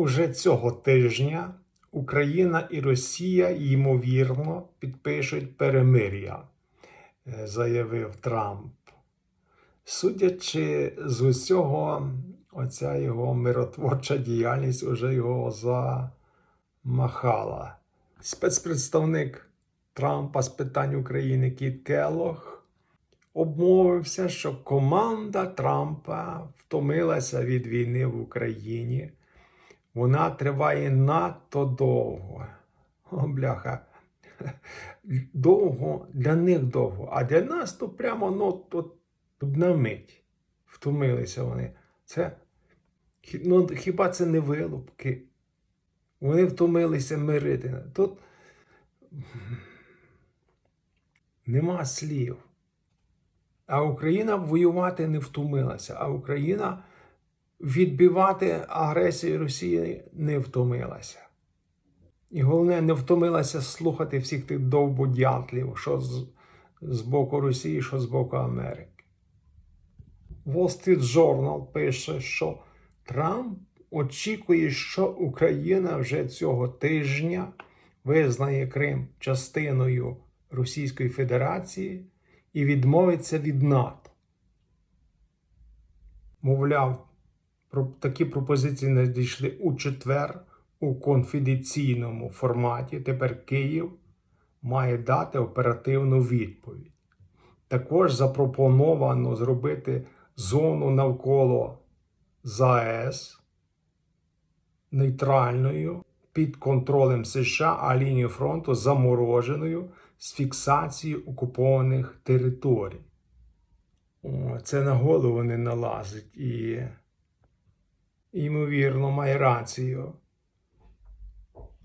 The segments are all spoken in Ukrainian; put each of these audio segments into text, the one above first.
Уже цього тижня Україна і Росія ймовірно підпишуть перемир'я, е, заявив Трамп. Судячи з усього, оця його миротворча діяльність уже його замахала. Спецпредставник Трампа з питань України Кіт Келлог обмовився, що команда Трампа втомилася від війни в Україні. Вона триває надто довго. О, бляха. Довго для них довго, а для нас то прямо ну, то, на мить. Втомилися вони. Це, ну, хіба це не вилупки? Вони втомилися мирити. Тут нема слів. А Україна воювати не втомилася, а Україна відбивати агресію Росії не втомилася. І головне, не втомилася слухати всіх тих довбодятлів, що з, з боку Росії, що з боку Америки. Wall Street Journal пише, що Трамп очікує, що Україна вже цього тижня визнає Крим частиною Російської Федерації і відмовиться від НАТО. Мовляв, такі пропозиції надійшли у четвер у конфіденційному форматі. Тепер Київ має дати оперативну відповідь. Також запропоновано зробити зону навколо ЗАЕС нейтральною під контролем США, а лінію фронту замороженою з фіксацією окупованих територій. О, це на голову не налазить і, ймовірно, має рацію.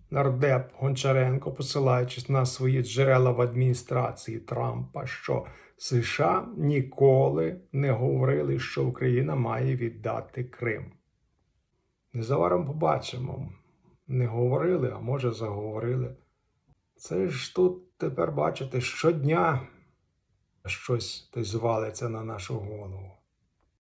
Нардеп Гончаренко, посилаючись на свої джерела в адміністрації Трампа, що США ніколи не говорили, що Україна має віддати Крим. Незабаром побачимо. Не говорили, а може заговорили. Це ж тут тепер бачите щодня щось звалиться на нашу голову.